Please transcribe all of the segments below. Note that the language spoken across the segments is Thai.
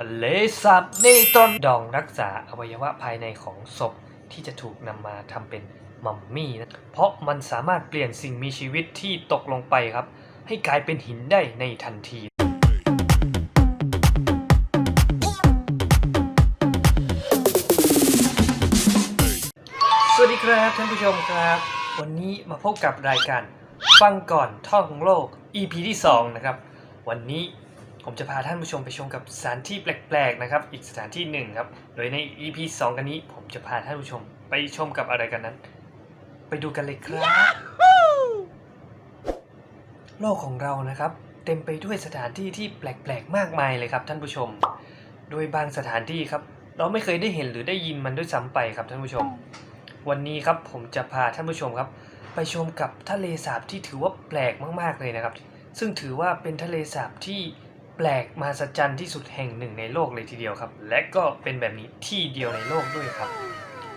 ทะเลสาบเนตอนดองรักษาอวัยวะภายในของศพที่จะถูกนำมาทำเป็นมัมมี่นะเพราะมันสามารถเปลี่ยนสิ่งมีชีวิตที่ตกลงไปครับ ให้กลายเป็นหินได้ในทันทีสวัสดีครับท่านผู้ชมครับ วันนี้มาพบกับรายการฟังก่อนท่องโลก EP ที่ 2 นะครับ วันนี้ ผมจะพาท่านผู้ชมไปชมกับสถานที่แปลกๆนะครับ อีกสถานที่หนึ่งครับ โดยใน EP 2 กันนี้ ผมจะพาท่านผู้ชมไปชมกับอะไรกันนั้น ไปดูกันเลยครับ โลกของเรานะครับ เต็มไปด้วยสถานที่ที่แปลกๆมากมายเลยครับท่านผู้ชม โดยบางสถานที่ครับ เราไม่เคยได้เห็นหรือได้ยินมันด้วยซ้ำไปครับท่านผู้ชม วันนี้ครับผมจะพาท่านผู้ชมครับ ไปชมกับทะเลสาบที่ถือว่าแปลกมากๆเลยนะครับ ซึ่งถือว่าเป็นทะเลสาบที่ แปลกมหัศจรรย์ที่สุดแห่งหนึ่งในโลกเลยทีเดียวครับ และก็เป็นแบบนี้ที่เดียวในโลกด้วยครับ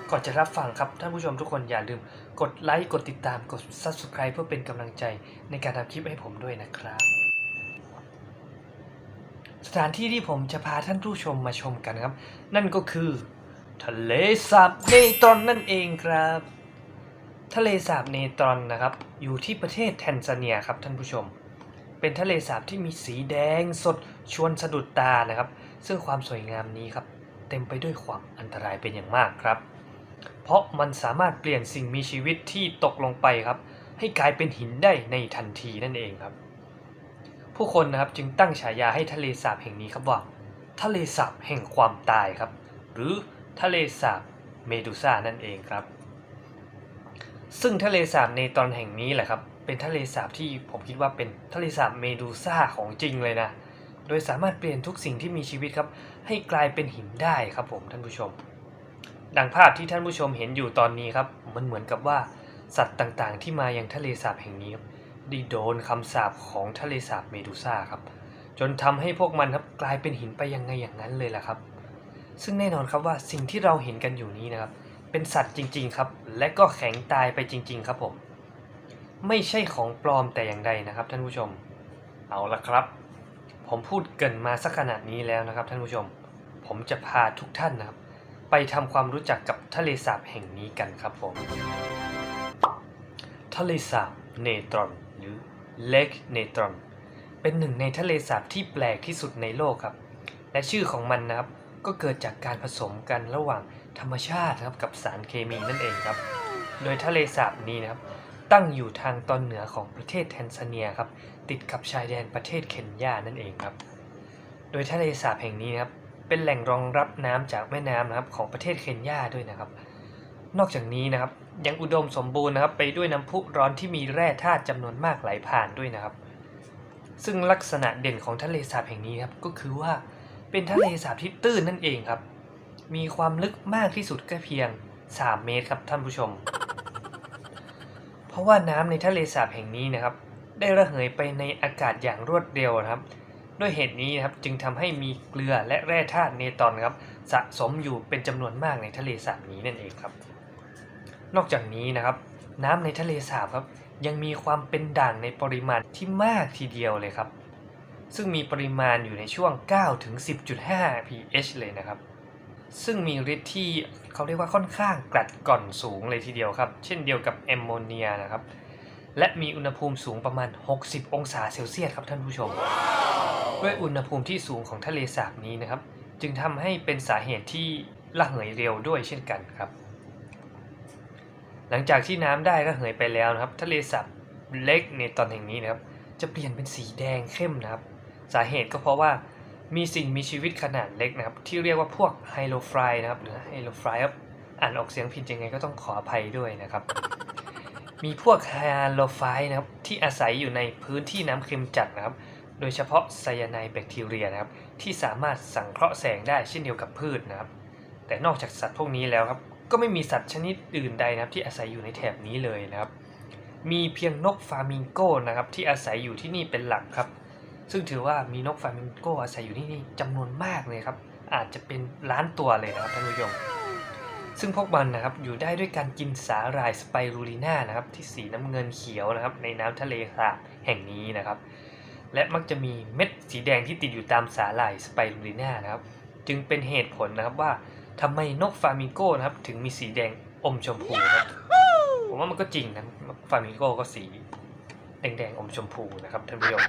ก่อนจะรับฟังครับท่านผู้ชมทุกคนอย่าลืมกดไลค์กดติดตามกด subscribe เพื่อเป็นกำลังใจในการทำคลิปให้ผมด้วยนะครับ สถานที่ที่ผมจะพาท่านผู้ชมมาชมกันครับ นั่นก็คือทะเลสาบเนตรอนนั่นเองครับ ทะเลสาบเนตรอนนะครับ อยู่ที่ประเทศแทนซาเนียครับท่านผู้ชม เป็นทะเลสาบที่มีสีแดงสดชวนสะดุดตานะครับ ซึ่งความสวยงามนี้ครับเต็มไปด้วยความอันตรายเป็นอย่างมากครับ เพราะมันสามารถเปลี่ยนสิ่งมีชีวิตที่ตกลงไปครับ ให้กลายเป็นหินได้ในทันทีนั่นเองครับ ผู้คนนะครับจึงตั้งฉายาให้ทะเลสาบแห่งนี้ครับว่า ทะเลสาบแห่งความตายครับ หรือทะเลสาบเมดูซ่านั่นเองครับ ซึ่งทะเลสาบในตอนแห่งนี้แหละครับ เป็นทะเลสาบที่ผมคิดว่าเป็นทะเลสาบเมดูซ่าของจริงเลยนะ โดยสามารถเปลี่ยนทุกสิ่งที่มีชีวิตครับ ให้กลายเป็นหินได้ครับผมท่านผู้ชม ดังภาพที่ท่านผู้ชมเห็นอยู่ตอนนี้ครับ มันเหมือนกับว่าสัตว์ต่างๆ ที่มายังทะเลสาบแห่งนี้ครับได้โดนคำสาปของทะเลสาบเมดูซ่าครับ จนทำให้พวกมันครับกลายเป็นหินไปยังไงอย่างนั้นเลยล่ะครับ ซึ่งแน่นอนครับว่าสิ่งที่เราเห็นกันอยู่นี้นะครับ เป็นสัตว์จริง ๆ ครับ และก็แข็งตายไปจริง ๆ ครับผม ไม่ใช่ของปลอมแต่อย่างใดนะครับท่านผู้ชม เอาละครับ ผมพูดเกินมาสักขนาดนี้แล้วนะครับท่านผู้ชม ผมจะพาทุกท่านนะครับ ไปทำความรู้จักกับทะเลสาบแห่งนี้กันครับผม ทะเลสาบเนตรอนหรือเลกเนตรอนเป็นหนึ่งในทะเลสาบที่แปลกที่สุดในโลกครับ และชื่อของมันนะครับก็เกิดจากการผสมกันระหว่างธรรมชาตินะครับกับสารเคมีนั่นเองครับ โดยทะเลสาบนี้นะครับ ตั้งอยู่ทางตอนเหนือของประเทศแทนซาเนียครับ ติดกับชายแดนประเทศเคนยานั่นเองครับ โดยทะเลสาบแห่งนี้นะครับ เป็นแหล่งรองรับน้ำจากแม่น้ำนะครับของประเทศเคนยาด้วยนะครับ นอกจากนี้นะครับยังอุดมสมบูรณ์นะครับ ไปด้วยน้ำพุร้อนที่มีแร่ธาตุจำนวนมากไหลผ่านด้วยนะครับ ซึ่งลักษณะเด่นของทะเลสาบแห่งนี้ครับก็คือว่าเป็นทะเลสาบที่ตื้นนั่นเองครับ มีความลึกมากที่สุดก็เพียง 3 เมตรครับท่านผู้ชม ราะว่าน้ำในทะเลสาบแห่งนี้นะครับ ได้ระเหยไปในอากาศอย่างรวดเร็วนะครับ ด้วยเหตุนี้นะครับจึงทำให้มีเกลือและแร่ธาตุเนตรอนครับสะสมอยู่เป็นจำนวนมากในทะเลสาบนี้นั่นเองครับ นอกจากนี้นะครับ น้ำในทะเลสาบครับ ยังมีความเป็นด่างในปริมาณที่มากทีเดียวเลยครับ ซึ่งมีปริมาณอยู่ในช่วง9ถึง10.5 pH เลยนะครับ ซึ่งมีฤทธิ์ที่เขาเรียกว่าค่อนข้างกลัดกร่อนสูงเลยทีเดียวครับ เช่นเดียวกับแอมโมเนียนะครับ และมีอุณหภูมิสูงประมาณ 60 องศาเซลเซียสครับท่านผู้ชม ด้วยอุณหภูมิที่สูงของทะเลสาบนี้นะครับ จึงทำให้เป็นสาเหตุที่ระเหยเร็วด้วยเช่นกันครับ หลังจากที่น้ำได้ระเหยไปแล้วนะครับ ทะเลสาบเล็กในตอนแห่งนี้นะครับ จะเปลี่ยนเป็นสีแดงเข้มนะครับ สาเหตุก็เพราะว่า มีสิ่งมีชีวิตขนาดเล็กนะครับ ที่เรียกว่าพวกไฮโลฟรายนะครับ หรือไฮโลฟรายครับอ่านออกเสียงผิดยังไงก็ต้องขออภัยด้วยนะครับ มีพวกไฮโลไฟนะครับ ที่อาศัยอยู่ในพื้นที่น้ำเค็มจัดนะครับ โดยเฉพาะไซยาไนแบคทีเรียนะครับ ที่สามารถสังเคราะห์แสงได้เช่นเดียวกับพืชนะครับ แต่นอกจากสัตว์พวกนี้แล้วครับ ก็ไม่มีสัตว์ชนิดอื่นใดนะครับ ที่อาศัยอยู่ในแถบนี้เลยนะครับ มีเพียงนกฟามิงโกนะครับที่อาศัยอยู่ที่นี่เป็นหลักครับ ซึ่งถือว่ามีนกฟลามิงโกอาศัยอยู่ที่นี่จำนวนมากเลยครับ อาจจะเป็นล้านตัวเลยนะครับท่านผู้ชมซึ่งพวกมันนะครับอยู่ได้ด้วยการกินสาหร่ายสไปรูลิน่านะครับที่สีน้ำเงินเขียวนะครับในน้ำทะเลสาบแห่งนี้นะครับ และมักจะมีเม็ดสีแดงที่ติดอยู่ตามสาหร่ายสไปรูลิน่านะครับ จึงเป็นเหตุผลนะครับว่าทำไมนกฟามิงโก้นะครับถึงมีสีแดงอมชมพูครับผมว่ามันก็จริงนะฟามิงโก้ก็สีแดงๆอมชมพูนะครับท่านผู้ชม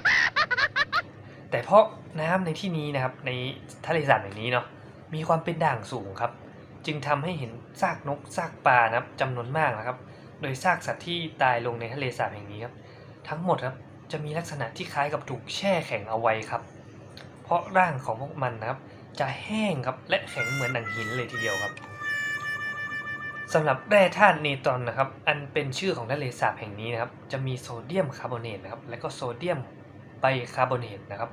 แต่เพราะน้ำในที่นี้นะครับในทะเลสาบแห่งนี้เนาะมีความเป็นด่างสูงครับ จึงทำให้เห็นซากนกซากปลานะครับจำนวนมากนะครับ โดยซากสัตว์ที่ตายลงในทะเลสาบแห่งนี้ครับ ทั้งหมดครับจะมีลักษณะที่คล้ายกับถูกแช่แข็งเอาไว้ครับ เพราะร่างของพวกมันนะครับ จะแห้งครับและแข็งเหมือนหนังหินเลยทีเดียวครับสำหรับแร่ธาตุเนตรอนนะครับ อันเป็นชื่อของทะเลสาบแห่งนี้นะครับ จะมีโซเดียมคาร์บอเนตนะครับ และก็โซเดียม ไบคาร์บอเนตนะครับ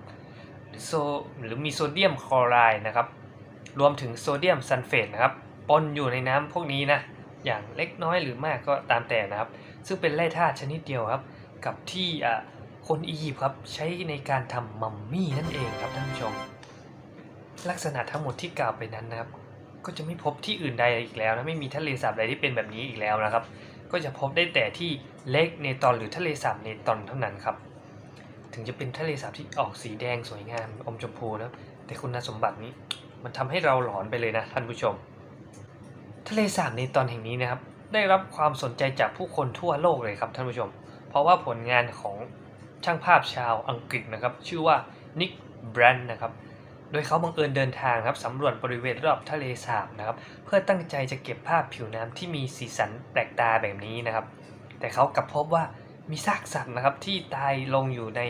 หรือโซหรือมีโซเดียมคลอไรด์นะครับ รวมถึงโซเดียมซัลเฟตนะครับปนอยู่ในน้ำพวกนี้นะอย่างเล็กน้อยหรือมากก็ตามแต่นะครับ ซึ่งเป็นแร่ธาตุชนิดเดียวครับ กับที่อะคนอียิปต์ครับใช้ในการทำมัมมี่นั่นเองครับท่านผู้ชม ลักษณะทั้งหมดที่กล่าวไปนั้นนะครับ ก็จะไม่พบที่อื่นใดอีกแล้วนะไม่มีทะเลสาบใดที่เป็นแบบนี้อีกแล้วนะครับ ก็จะพบได้แต่ที่เล็กเนตอนหรือทะเลสาบเนตอนเท่านั้นครับ ถึงจะเป็นทะเลสาบที่ออกสีแดงสวยงามอมชมพูนะแต่คุณสมบัตินี้ มันทำให้เราหลอนไปเลยนะท่านผู้ชม ทะเลสาบเนตอนแห่งนี้นะครับ ได้รับความสนใจจากผู้คนทั่วโลกเลยครับท่านผู้ชม เพราะว่าผลงานของช่างภาพชาวอังกฤษนะครับ ชื่อว่านิกแบรนด์นะครับโดยเขาบังเอิญเดินทางครับสำรวจบริเวณรอบทะเลสาบนะครับ เพื่อตั้งใจจะเก็บภาพผิวน้ำที่มีสีสันแปลกตาแบบนี้นะครับ แต่เขากลับพบว่า มีซากสัตว์นะครับที่ตายลงอยู่ใน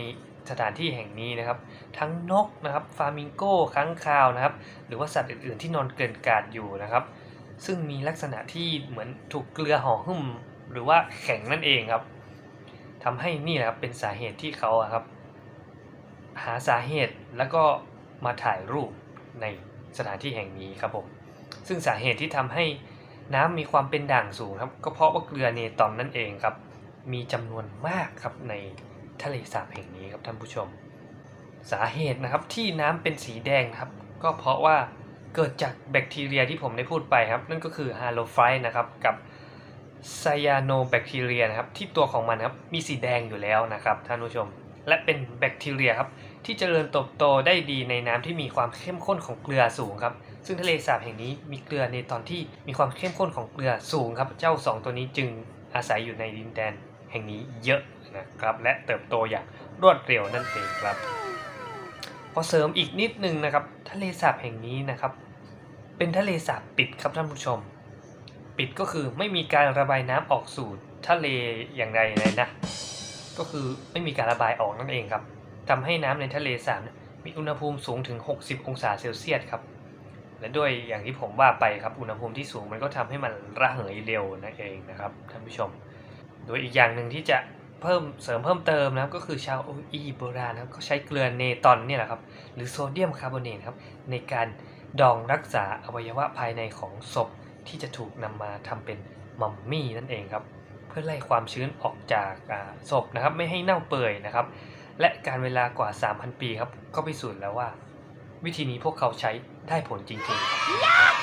สถานที่แห่งนี้นะครับ ทั้งนกนะครับฟามิงโก้ค้างคาวนะครับ หรือว่าสัตว์อื่นๆที่นอนเกลื่อนกลาดอยู่นะครับ ซึ่งมีลักษณะที่เหมือนถูกเกลือห่อหุ้ม หรือว่าแข็งนั่นเองครับทำให้นี่แหละครับเป็นสาเหตุที่เขาครับ หาสาเหตุแล้วก็มาถ่ายรูปในสถานที่แห่งนี้ครับผมซึ่งสาเหตุที่ทำให้น้ำมีความเป็นด่างสูงครับ ก็เพราะว่าเกลือเนตอนนั่นเองครับ มีจำนวนมากครับในทะเลสาบแห่งนี้ครับท่านผู้ชม สาเหตุนะครับที่น้ำเป็นสีแดงนะครับ ก็เพราะว่าเกิดจากแบคทีเรียที่ผมได้พูดไปครับ นั่นก็คือฮาโลไฟนะครับกับไซยาโนแบคทีเรียนะครับที่ตัวของมันครับมีสีแดงอยู่แล้วนะครับท่านผู้ชม และเป็นแบคทีเรียครับที่เจริญเติบโตได้ดีในน้ำที่มีความเข้มข้นของเกลือสูงครับซึ่งทะเลสาบแห่งนี้มีเกลือในตอนที่มีความเข้มข้นของเกลือสูงครับเจ้าสองตัวนี้จึงอาศัยอยู่ในดินแดน แห่งนี้เยอะนะครับและเติบโตอย่างรวดเร็วนั่นเองครับพอเสริมอีกนิดนึงนะครับทะเลสาบแห่งนี้นะครับ เป็นทะเลสาบปิดครับท่านผู้ชม ปิดก็คือไม่มีการระบายน้ำออกสู่ทะเลอย่างไรเลยนะ ก็คือไม่มีการระบายออกนั่นเองครับทำให้น้ำในทะเลสาบมีอุณหภูมิสูงถึง 60 องศาเซลเซียสครับและด้วยอย่างที่ผมว่าไปครับอุณหภูมิที่สูงมันก็ทำให้มันระเหยเร็วนั่นเองนะครับท่านผู้ชม โดยอีกอย่างหนึ่งที่จะเพิ่มเสริมเพิ่มเติมนะครับก็คือชาวอียิปต์โบราณนะครับก็ใช้เกลือเนตอนเนี่ยแหละครับหรือโซเดียมคาร์บอเนตครับในการดองรักษาอวัยวะภายในของศพที่จะถูกนำมาทำเป็นมัมมี่นั่นเองครับเพื่อไล่ความชื้นออกจากอ่าศพนะครับไม่ให้เน่าเปื่อยนะครับ และการเวลากว่า 3,000 ปีครับก็พิสูจน์แล้วว่า วิธีนี้พวกเขาใช้ได้ผลจริงๆครับ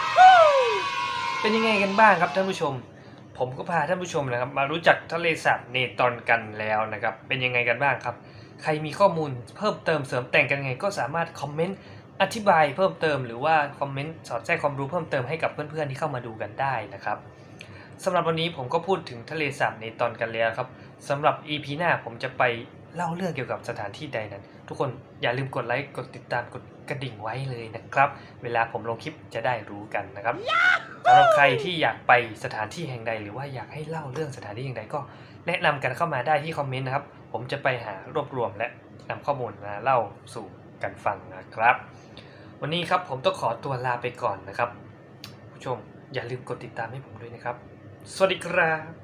เป็นยังไงกันบ้างครับท่านผู้ชม ผมก็พาท่านผู้ชมนะครับ มารู้จักทะเลสาบเนตอนกันแล้วนะครับ เป็นยังไงกันบ้างครับ ใครมีข้อมูลเพิ่มเติมเสริมแต่งกันยังไง ก็สามารถคอมเมนต์อธิบายเพิ่มเติมหรือว่าคอมเมนต์สอดแทรกความรู้เพิ่มเติมให้กับเพื่อนๆที่เข้ามาดูกันได้นะครับสำหรับวันนี้ผมก็พูดถึงทะเลสาบเนตอนกันแล้วครับสำหรับ EP หน้าผมจะไปเล่าเรื่องเกี่ยวกับสถานที่ใดนั้น ทุกคนอย่าลืมกดไลค์กดติดตามกดกระดิ่งไว้เลยนะครับ เวลาผมลงคลิปจะได้รู้กันนะครับ สำหรับใครที่อยากไปสถานที่แห่งใด หรือว่าอยากให้เล่าเรื่องสถานที่แห่งใดก็แนะนำกันเข้ามาได้ที่คอมเมนต์นะครับ ผมจะไปหารวบรวมและนำข้อมูลมาเล่าสู่กันฟังนะครับ วันนี้ครับผมต้องขอตัวลาไปก่อนนะครับ ผู้ชมอย่าลืมกดติดตามให้ผมด้วยนะครับ สวัสดีครับ